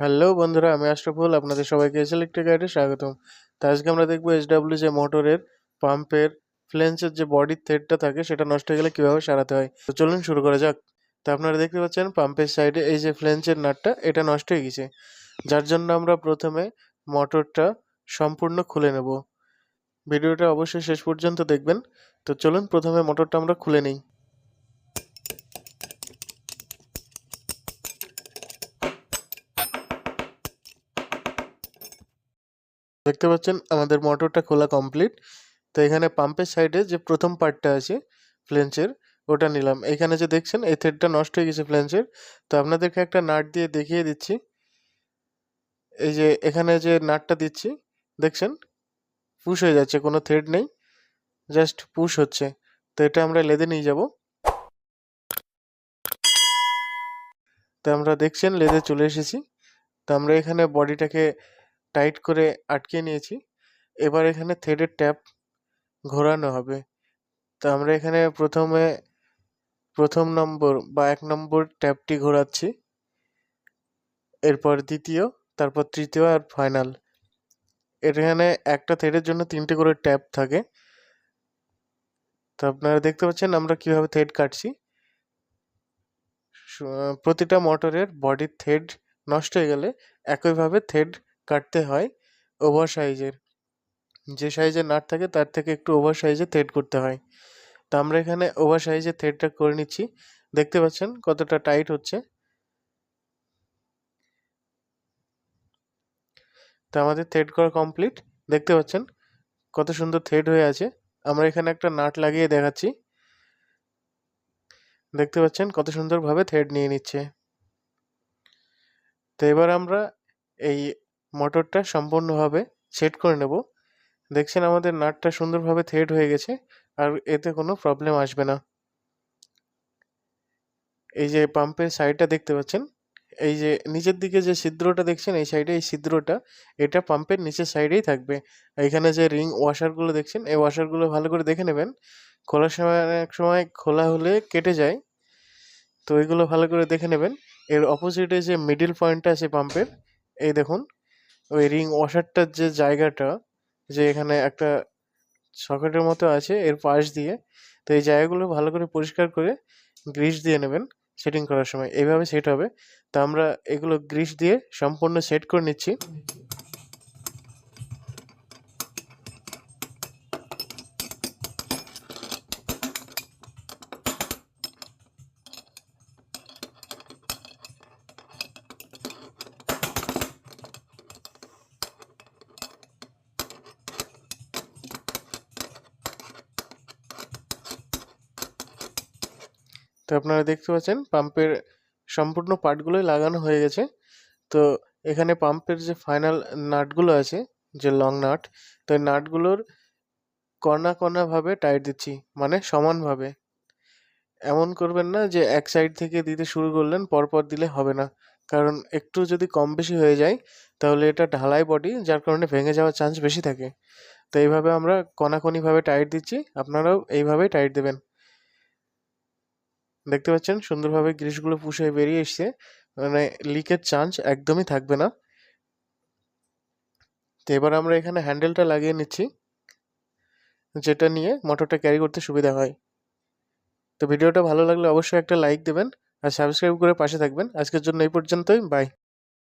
Hello বন্ধুরা, আমি আশরাফুল, আপনাদের সবাইকে এস ইলেকট্রিক গাইডে স্বাগতম। তো আজকে আমরা দেখব এসডাব্লিউ যে মোটরের পাম্পের ফ্লেন্সের যে বডির থ্রেডটা থাকে, সেটা নষ্ট হয়ে গেলে কীভাবে সারাতে হয়? তো চলুন শুরু করা যাক। তো আপনারা দেখতে পাচ্ছেন, পাম্পের সাইডে এই যে ফ্লেন্সের নাটটা, এটা নষ্ট হয়ে গেছে। যার জন্য আমরা প্রথমে মোটরটা সম্পূর্ণ খুলে নেব। ভিডিওটা অবশ্যই শেষ পর্যন্ত দেখবেন। তো চলুন প্রথমে মোটরটা আমরা খুলে নিই। দেখতে পাচ্ছেন আমাদের মোটরটা খোলা কমপ্লিট তো এখানে পাম্পের সাইডে যে প্রথম পার্টটা আছে ফ্লেঞ্চের ওটা নিলাম। এখানে যে দেখছেন, এই থ্রেডটা নষ্ট হয়ে গেছে ফ্লেঞ্চের তো আপনাদেরকে একটা নাট দিয়ে দেখিয়ে দিচ্ছি। এই যে এখানে যে নাটটা দিচ্ছি, দেখছেন? পুশ হয়ে যাচ্ছে, কোনো থ্রেড নেই। জাস্ট পুশ হচ্ছে। তো এটা আমরা লেদে নিয়ে যাব। তো আমরা দেখছেন লেদে চলে এসেছি। তো আমরা এখানে বডিটাকে টাইট করে আটকে নিয়েছি। এবার এখানে থ্রেডের ট্যাপ ঘোরানো হবে। তো আমরা এখানে প্রথমে, প্রথম নম্বর বা এক নম্বর ট্যাপটি ঘোরাচ্ছি। এরপর দ্বিতীয়, তারপর তৃতীয় আর ফাইনাল এখানে একটা থ্রেডের জন্য তিনটে করে ট্যাপ থাকে। তো আপনারা দেখতে পাচ্ছেন আমরা কীভাবে থ্রেড কাটছি। প্রতিটা মোটরের বডির থ্রেড নষ্ট হয়ে গেলে একইভাবে থ্রেড কাটতে হয় ওভার সাইজের। যে সাইজের নাট থাকে তার থেকে একটু ওভার সাইজে থ্রেড করতে হয়। তো আমরা এখানে ওভার সাইজে থ্রেডটা করে নিচ্ছি। দেখতে পাচ্ছেন কতটা টাইট হচ্ছে। তো আমাদের থ্রেড করা কমপ্লিট দেখতে পাচ্ছেন কত সুন্দর থ্রেড হয়ে আছে। আমরা এখানে একটা নাট লাগিয়ে দেখাচ্ছি। দেখতে পাচ্ছেন কত সুন্দরভাবে থ্রেড নিয়ে নিচ্ছে। তো এবার আমরা এই মোটরটা সম্পূর্ণভাবে সেট করে নেব। দেখছেন আমাদের নাটটা সুন্দরভাবে থ্রেড হয়ে গেছে, আর এতে কোনো প্রবলেম আসবে না। এই যে পাম্পের সাইডটা দেখতে পাচ্ছেন, এই যে নিচের দিকে যে ছিদ্রটা দেখছেন, এই সাইডে এই ছিদ্রটা, এটা পাম্পের নিচের সাইডেই থাকবে। এখানে যে রিং ওয়াশারগুলো দেখছেন, এই ওয়াশারগুলো ভালো করে দেখে নেবেন। খোলার সময়, অনেক সময় খোলা হলে কেটে যায়। তো এগুলো ভালো করে দেখে নেবেন। এর অপোজিটে যে মিডিল পয়েন্টটা আছে পাম্পের এই দেখুন ওই রিং ওয়াশারটার যে জায়গাটা, যে এখানে একটা সকেটের মতো আছে এর পাশ দিয়ে, তো এই জায়গাগুলো ভালো করে পরিষ্কার করে গ্রিস দিয়ে নেবেন সেটিং করার সময়। এইভাবে সেট হবে। তো আমরা এগুলো গ্রিস দিয়ে সম্পূর্ণ সেট করে নিচ্ছি। তো আপনারা দেখতে পাচ্ছেন পাম্পের সম্পূর্ণ পার্টগুলোই লাগানো হয়ে গেছে। তো এখানে পাম্পের যে ফাইনাল নাটগুলো আছে, যে লং নাট, তো এই নাটগুলোর কণা কণাভাবে টাইট দিচ্ছি মানে সমানভাবে। এমন করবেন না যে এক সাইড থেকে দিতে শুরু করলেন, পরপর দিলে হবে না। কারণ একটু যদি কম বেশি হয়ে যায়, তাহলে এটা ঢালাই বডি, যার কারণে ভেঙে যাওয়ার চান্স বেশি থাকে। তো এইভাবে আমরা কণাকণিভাবে টাইট দিচ্ছি, আপনারাও এইভাবেই টাইট দেবেন। দেখতে পাচ্ছেন সুন্দরভাবে গ্রিসগুলো পুষে বেরিয়ে এসছে। মানে লিকের চান্স একদমই থাকবে না। তো এবার আমরা এখানে হ্যান্ডেলটা লাগিয়ে নিচ্ছি, যেটা নিয়ে মোটরটা ক্যারি করতে সুবিধা হয়। তো ভিডিওটা ভালো লাগলে অবশ্যই একটা লাইক দেবেন আর সাবস্ক্রাইব করে পাশে থাকবেন। আজকের জন্য এই পর্যন্তই বাই